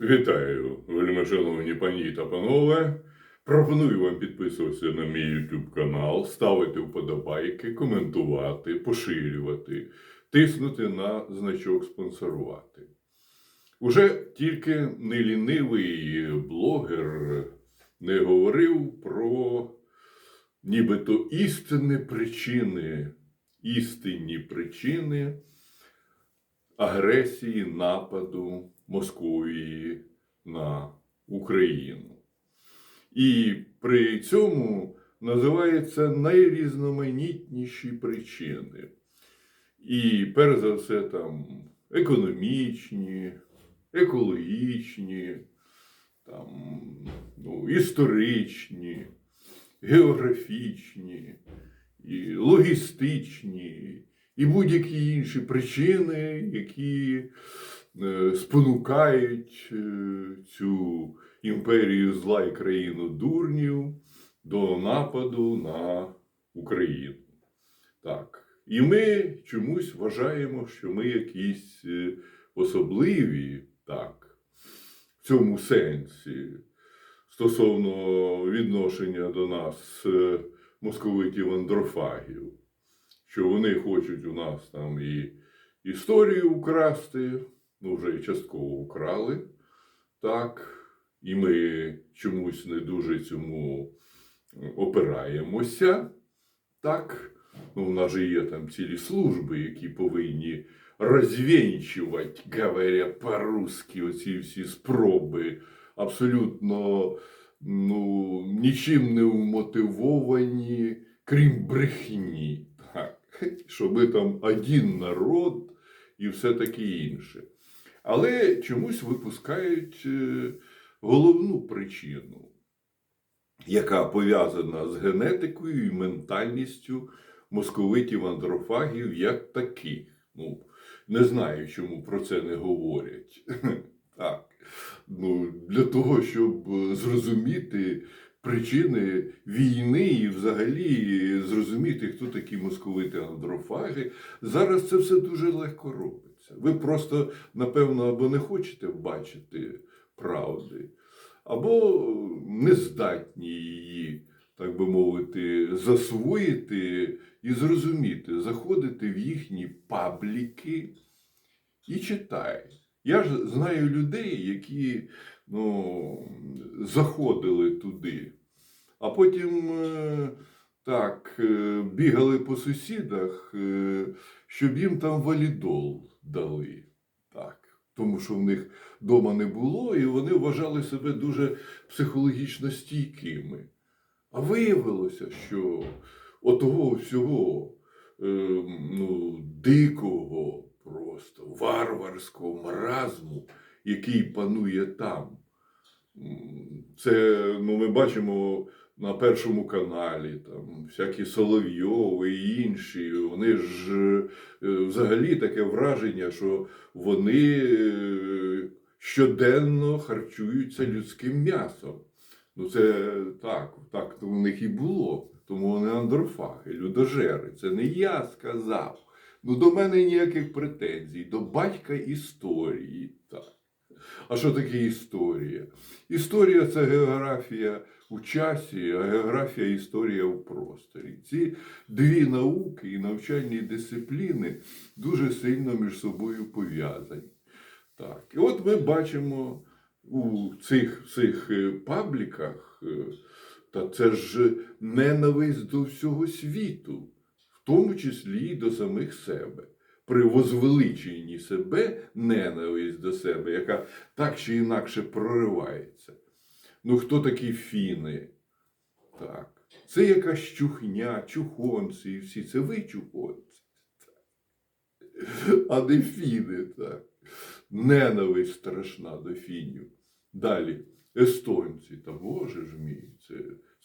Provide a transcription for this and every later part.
Вітаю, вельмишановні пані та панове. Пропоную вам підписуватися на мій YouTube канал, ставити вподобайки, коментувати, поширювати, тиснути на значок спонсорувати. Уже тільки нелінивий блогер не говорив про нібито істинні причини, істинні причини агресії нападу Московії на Україну. І при цьому називаються найрізноманітніші причини. І перш за все там економічні, екологічні, там, ну, історичні, географічні, і логістичні, і будь-які інші причини, які спонукають е, цю імперію зла і країну дурнів до нападу на Україну. Так. І ми чомусь вважаємо, що ми якісь е, особливі, так, в цьому сенсі, стосовно відношення до нас е, московитів андрофагів, що вони хочуть у нас там і історію украсти, ну вже і частково украли, так, і ми чомусь не дуже цьому опираємося, так. Ну, у нас же є там цілі служби, які повинні розвінчувати, говоря по-русски, оці всі спроби абсолютно ну, нічим не вмотивовані, крім брехні. Так. Що ми там один народ і все таке інше. Але чомусь випускають е, головну причину, яка пов'язана з генетикою і ментальністю московитів андрофагів як таких. Ну, не знаю, чому про це не говорять. Так. Ну, для того, щоб е, зрозуміти причини війни і взагалі зрозуміти, хто такі московити андрофаги, зараз це все дуже легко робиться. Ви просто, напевно, або не хочете бачити правди, або не здатні її, так би мовити, засвоїти і зрозуміти, заходити в їхні пабліки і читаєте. Я ж знаю людей, які ну, заходили туди, а потім е, так е, бігали по сусідах, е, щоб їм там валідол дали. Так. Тому що в них вдома не було, і вони вважали себе дуже психологічно стійкими. А виявилося, що отого всього е, ну, дикого, просто варварського маразму, який панує там. Це ну, ми бачимо на першому каналі, там всякі Соловйови і інші. Вони ж е, взагалі таке враження, що вони е, щоденно харчуються людським м'ясом. Ну, це так, так у них і було. Тому вони андрофаги, людожери. Це не я сказав. Ну, до мене ніяких претензій, до батька історії. Так. А що таке історія? Історія це географія у часі, географія історія у просторі. Ці дві науки і навчальні дисципліни дуже сильно між собою пов'язані. Так. І от ми бачимо у цих, цих е, пабліках, е, та це ж ненависть до всього світу, в тому числі і до самих себе. При возвеличенні себе ненависть до себе, яка так чи інакше проривається. Ну, хто такі фіни? Так. Це якась чухня, чухонці і всі. Це ви чухонці. А не фіни, так. Ненависть страшна до фінів. Далі, естонці, та боже ж мій, це,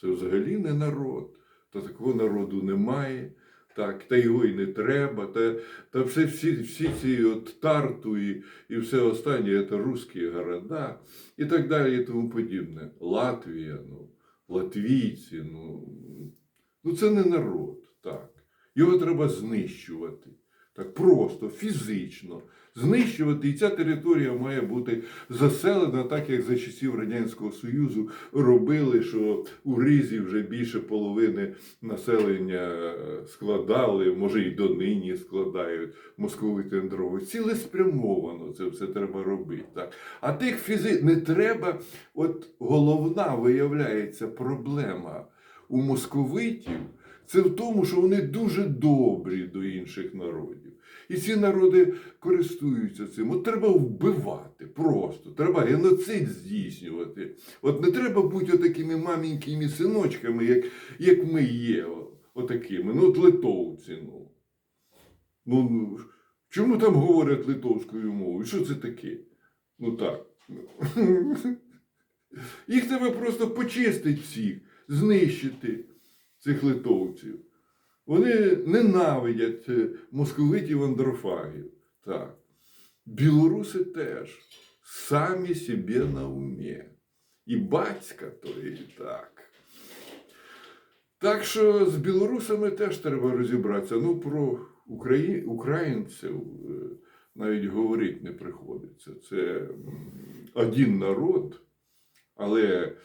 це взагалі не народ. Та такого народу немає. Так, та його і не треба, та, та все, всі, всі ці от тарту і, і все останнє це русські города і так далі, і тому подібне. Латвія, ну, латвійці, ну, ну це не народ, так. Його треба знищувати. Так просто, фізично. Знищувати, і ця територія має бути заселена, так як за часів Радянського Союзу робили, що у Ризі вже більше половини населення е, складали, може і донині складають московити Андрови. Цілеспрямовано це все треба робити. Так? А тих фізи не треба, от головна виявляється проблема у московитів. Це в тому, що вони дуже добрі до інших народів. І ці народи користуються цим. От треба вбивати просто. Треба геноцид здійснювати. От не треба бути отакими маленькими синочками, як, як ми є. Отакими. Ну, от литовці. Ну. Ну, ну, чому там говорять литовською мовою? Що це таке? Ну так. Їх треба просто почистити всіх, знищити цих литовців. Вони ненавидять е, московитів андрофагів. Так. Білоруси теж самі собі на умі. І батька то і так. Так що з білорусами теж треба розібратися. Ну, про Украї... українців е, навіть говорити не приходиться. Це один народ, але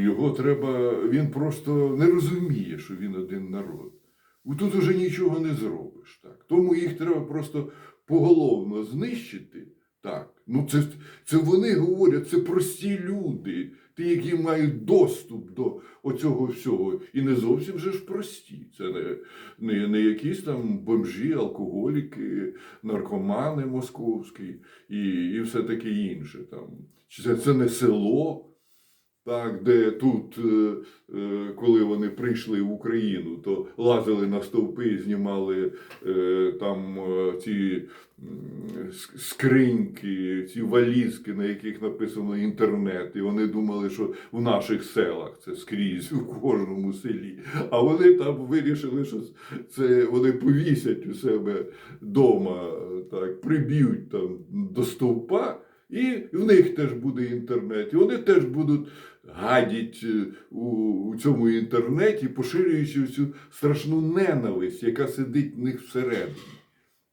його треба. Він просто не розуміє, що він один народ. Ну, Тут уже нічого не зробиш. Так. Тому їх треба просто поголовно знищити. Так. Ну, це, це вони говорять, це прості люди, ті, які мають доступ до оцього всього. І не зовсім же ж прості. Це не, не, не якісь там бомжі, алкоголіки, наркомани московські і, і все таке інше. Там. Це, це не село. Так, де тут, е, е, коли вони прийшли в Україну, то лазили на стовпи, знімали е, там ці скриньки, ці валізки, на яких написано інтернет. І вони думали, що в наших селах це скрізь у кожному селі. А вони там вирішили, що це вони повісять у себе вдома, так, приб'ють там до стовпа. І в них теж буде інтернет, і вони теж будуть гадіть е, у, у цьому інтернеті, поширюючи цю страшну ненависть, яка сидить в них всередині.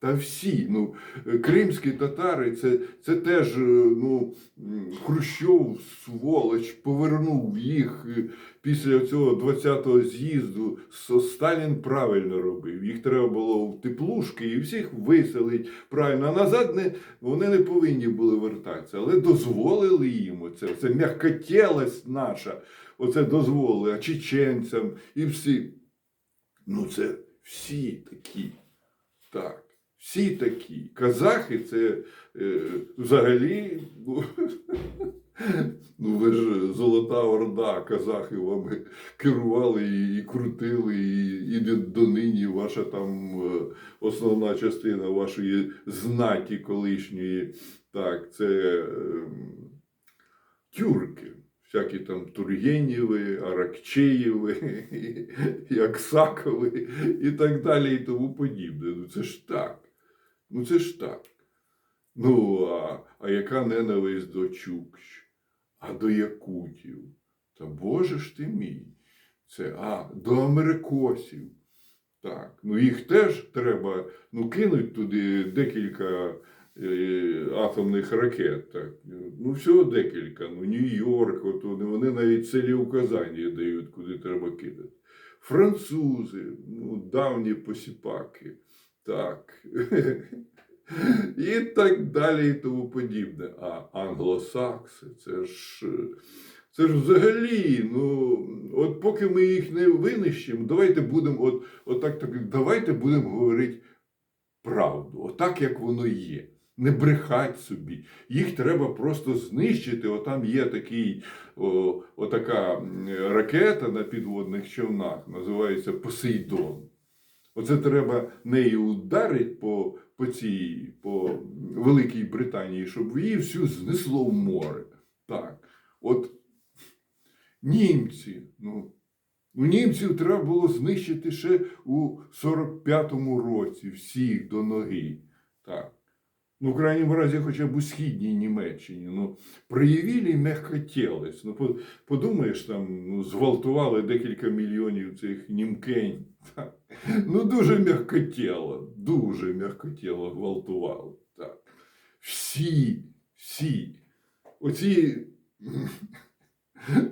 Та всі, ну, е, кримські татари, це, це теж е, ну, Хрущов, сволоч, повернув їх е, після цього 20-го з'їзду. Сталін правильно робив. Їх треба було в теплушки і всіх виселить правильно. А назад не, вони не повинні були вертатися, але дозволили їм оце. Це м'якотілость наша. Оце дозволили, а чеченцям і всі. Ну, це всі такі. Так. Всі такі. Казахи це е, взагалі. Ну, ну, ви ж Золота Орда, казахи вам керували і, і крутили, і, і донині ваша там е, основна частина вашої знаті колишньої. Так, це е, тюрки. Всякі там Тургенєви, Аракчеєви, і і так далі, і тому подібне. Ну це ж так. Ну це ж так. Ну, а, а яка ненависть до Чукч, а до Якутів? Та Боже ж ти мій. Це а, до америкосів. Так. Ну їх теж треба ну, кинуть туди декілька е, атомних ракет. Так. Ну, всього декілька. Ну, Нью-Йорк, от вони, навіть цілі указання дають, куди треба кидати. Французи, ну, давні посіпаки. Так. І так далі, і тому подібне. А англосакси, це ж. Це ж взагалі, ну, от поки ми їх не винищимо, давайте будемо, от, от так, так, давайте будемо говорити правду, отак, як воно є. Не брехать собі. Їх треба просто знищити. Отам є такий, о, отака ракета на підводних човнах, називається Посейдон. Оце треба нею ударити по, по цій, по Великій Британії, щоб її всю знесло в море. Так. От німці, ну, у німців треба було знищити ще у 45-му році всіх до ноги. Так. Ну, в крайнім разі, хоча б у східній Німеччині. Ну, проявили м'якотілець. Ну, подумаєш, там ну, зґвалтували декілька мільйонів цих німкень. Так. Ну, дуже м'якотіло, дуже м'якотіло гвалтували. Так. Всі, всі. Оці.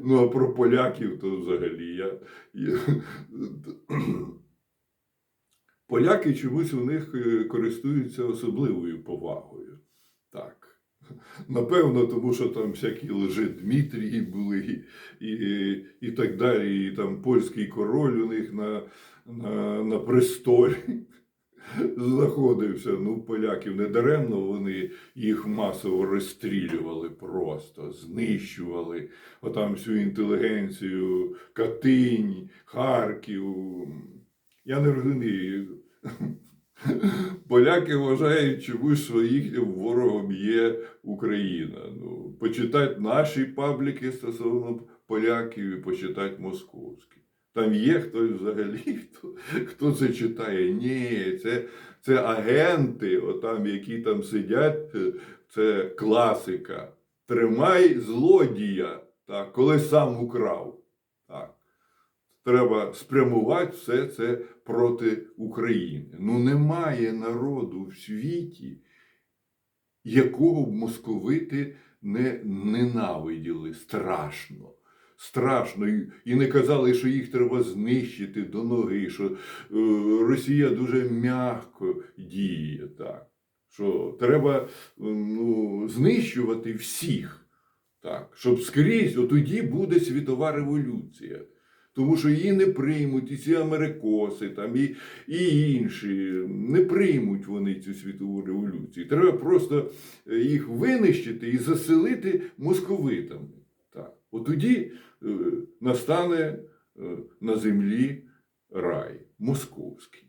Ну, а про поляків то взагалі я. я... Поляки чомусь у них е, користуються особливою повагою. Так. Напевно, тому що там всякі лжедмитрії були і, і, і так далі. І там польський король у них на, на, на престолі знаходився. Ну, поляків не даремно вони їх масово розстрілювали просто, знищували. Отам всю інтелігенцію, Катинь, Харків. Я не розумію. Поляки вважають чомусь, що ворогом є Україна. Ну, почитати наші пабліки стосовно поляків і почитати московські. Там є хтось взагалі, хто, хто це читає. Ні, це, це агенти, отам, які там сидять, це класика. Тримай злодія, так, коли сам украв. Треба спрямувати все це проти України. Ну немає народу в світі, якого б московити не ненавиділи страшно. Страшно. І- не казали, що їх треба знищити до ноги, що е, Росія дуже м'яко діє. Так. Що треба ну, знищувати всіх. Так, щоб скрізь, отоді буде світова революція. Тому що її не приймуть і ці америкоси, там, і, і інші. Не приймуть вони цю світову революцію. Треба просто е, їх винищити і заселити московитами. Так. От тоді е, настане е, на землі рай московський.